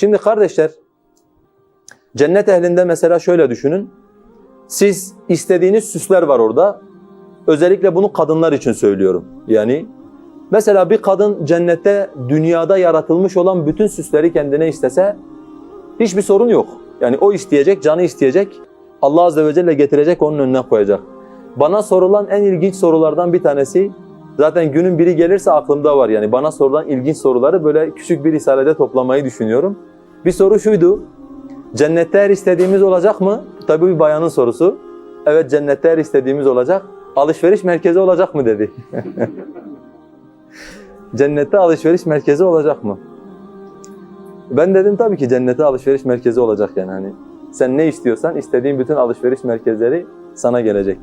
Şimdi kardeşler, cennet ehlinde mesela şöyle düşünün. Siz istediğiniz süsler var orada. Özellikle bunu kadınlar için söylüyorum. Yani mesela bir kadın cennette dünyada yaratılmış olan bütün süsleri kendine istese hiçbir sorun yok. Yani o isteyecek, canı isteyecek. Allah Azze ve Celle getirecek, onun önüne koyacak. Bana sorulan en ilginç sorulardan bir tanesi, zaten günün biri gelirse aklımda var yani bana sorulan ilginç soruları böyle küçük bir risalede toplamayı düşünüyorum. Bir soru şuydu, cennette her istediğimiz olacak mı? Tabii bir bayanın sorusu. Evet cennette her istediğimiz olacak. Alışveriş merkezi olacak mı dedi. cennette alışveriş merkezi olacak mı? Ben dedim tabii ki cennette alışveriş merkezi olacak yani hani. Sen ne istiyorsan istediğin bütün alışveriş merkezleri sana gelecek.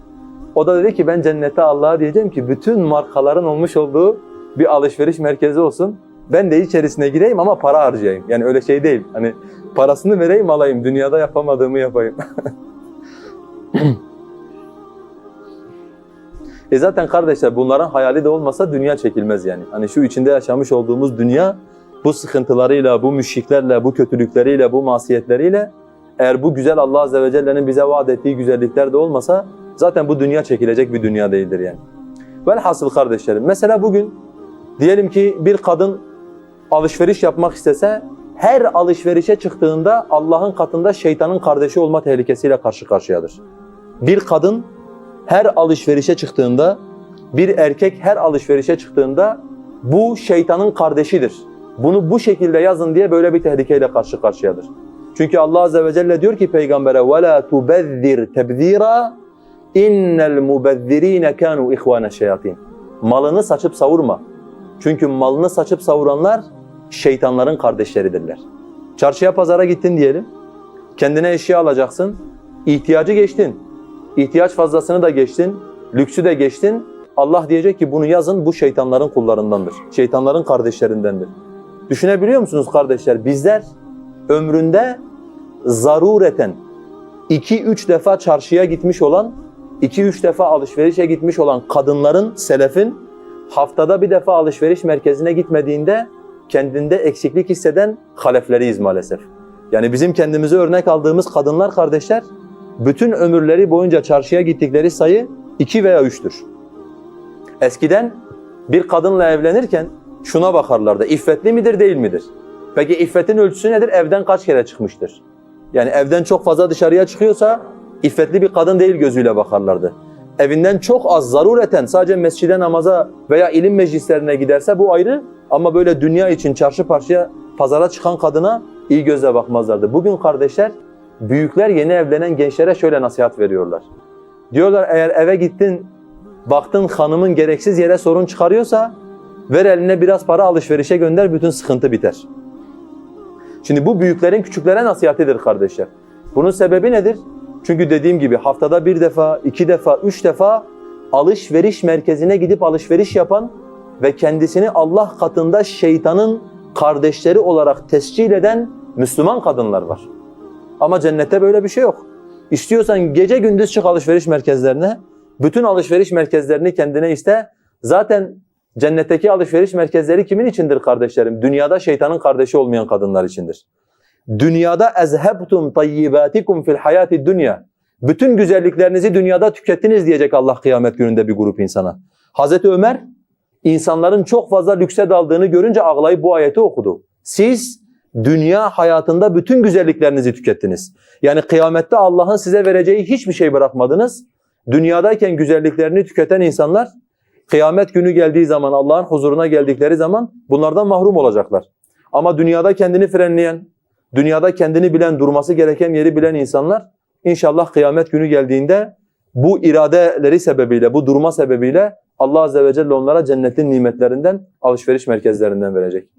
O da dedi ki ben cennette Allah'a diyeceğim ki bütün markaların olmuş olduğu bir alışveriş merkezi olsun. Ben de içerisine gireyim ama para harcayayım. Yani öyle şey değil. Hani parasını vereyim alayım. Dünyada yapamadığımı yapayım. e zaten kardeşler bunların hayali de olmasa dünya çekilmez yani. Hani şu içinde yaşamış olduğumuz dünya bu sıkıntılarıyla, bu müşriklerle, bu kötülükleriyle, bu masiyetleriyle eğer bu güzel Allah Azze ve Celle'nin bize vaat ettiği güzellikler de olmasa zaten bu dünya çekilecek bir dünya değildir yani. Velhasıl kardeşlerim mesela bugün diyelim ki bir kadın alışveriş yapmak istese her alışverişe çıktığında Allah'ın katında şeytanın kardeşi olma tehlikesiyle karşı karşıyadır. Bir kadın her alışverişe çıktığında, bir erkek her alışverişe çıktığında bu şeytanın kardeşidir. Bunu bu şekilde yazın diye böyle bir tehlikeyle karşı karşıyadır. Çünkü Allah Azze ve Celle diyor ki peygambere وَلَا تُبَذِّرْ تَبْذِيرًا İnnel mubezzirine kanu ihvane şeyatin. Malını saçıp savurma. Çünkü malını saçıp savuranlar şeytanların kardeşleridirler. Çarşıya pazara gittin diyelim. Kendine eşya alacaksın. İhtiyacı geçtin. İhtiyaç fazlasını da geçtin. Lüksü de geçtin. Allah diyecek ki bunu yazın bu şeytanların kullarındandır. Şeytanların kardeşlerindendir. Düşünebiliyor musunuz kardeşler? Bizler ömründe zarureten 2-3 defa çarşıya gitmiş olan 2-3 defa alışverişe gitmiş olan kadınların, selefin haftada bir defa alışveriş merkezine gitmediğinde kendinde eksiklik hisseden halefleriyiz maalesef. Yani bizim kendimize örnek aldığımız kadınlar kardeşler bütün ömürleri boyunca çarşıya gittikleri sayı 2 veya 3'tür. Eskiden bir kadınla evlenirken şuna bakarlardı. İffetli midir değil midir? Peki iffetin ölçüsü nedir? Evden kaç kere çıkmıştır? Yani evden çok fazla dışarıya çıkıyorsa iffetli bir kadın değil gözüyle bakarlardı. Evinden çok az zarureten sadece mescide namaza veya ilim meclislerine giderse bu ayrı ama böyle dünya için çarşı parçaya pazara çıkan kadına iyi gözle bakmazlardı. Bugün kardeşler büyükler yeni evlenen gençlere şöyle nasihat veriyorlar. Diyorlar eğer eve gittin baktın hanımın gereksiz yere sorun çıkarıyorsa ver eline biraz para alışverişe gönder bütün sıkıntı biter. Şimdi bu büyüklerin küçüklere nasihatidir kardeşler. Bunun sebebi nedir? Çünkü dediğim gibi haftada bir defa, iki defa, üç defa alışveriş merkezine gidip alışveriş yapan ve kendisini Allah katında şeytanın kardeşleri olarak tescil eden Müslüman kadınlar var. Ama cennette böyle bir şey yok. İstiyorsan gece gündüz çık alışveriş merkezlerine, bütün alışveriş merkezlerini kendine iste. Zaten cennetteki alışveriş merkezleri kimin içindir kardeşlerim? Dünyada şeytanın kardeşi olmayan kadınlar içindir. Dünyada ezhebtum tayyibatikum fil hayati dunya. Bütün güzelliklerinizi dünyada tükettiniz diyecek Allah kıyamet gününde bir grup insana. Hazreti Ömer insanların çok fazla lükse daldığını görünce ağlayıp bu ayeti okudu. Siz dünya hayatında bütün güzelliklerinizi tükettiniz. Yani kıyamette Allah'ın size vereceği hiçbir şey bırakmadınız. Dünyadayken güzelliklerini tüketen insanlar kıyamet günü geldiği zaman Allah'ın huzuruna geldikleri zaman bunlardan mahrum olacaklar. Ama dünyada kendini frenleyen, dünyada kendini bilen, durması gereken yeri bilen insanlar inşallah kıyamet günü geldiğinde bu iradeleri sebebiyle, bu durma sebebiyle Allah Azze ve Celle onlara cennetin nimetlerinden, alışveriş merkezlerinden verecek.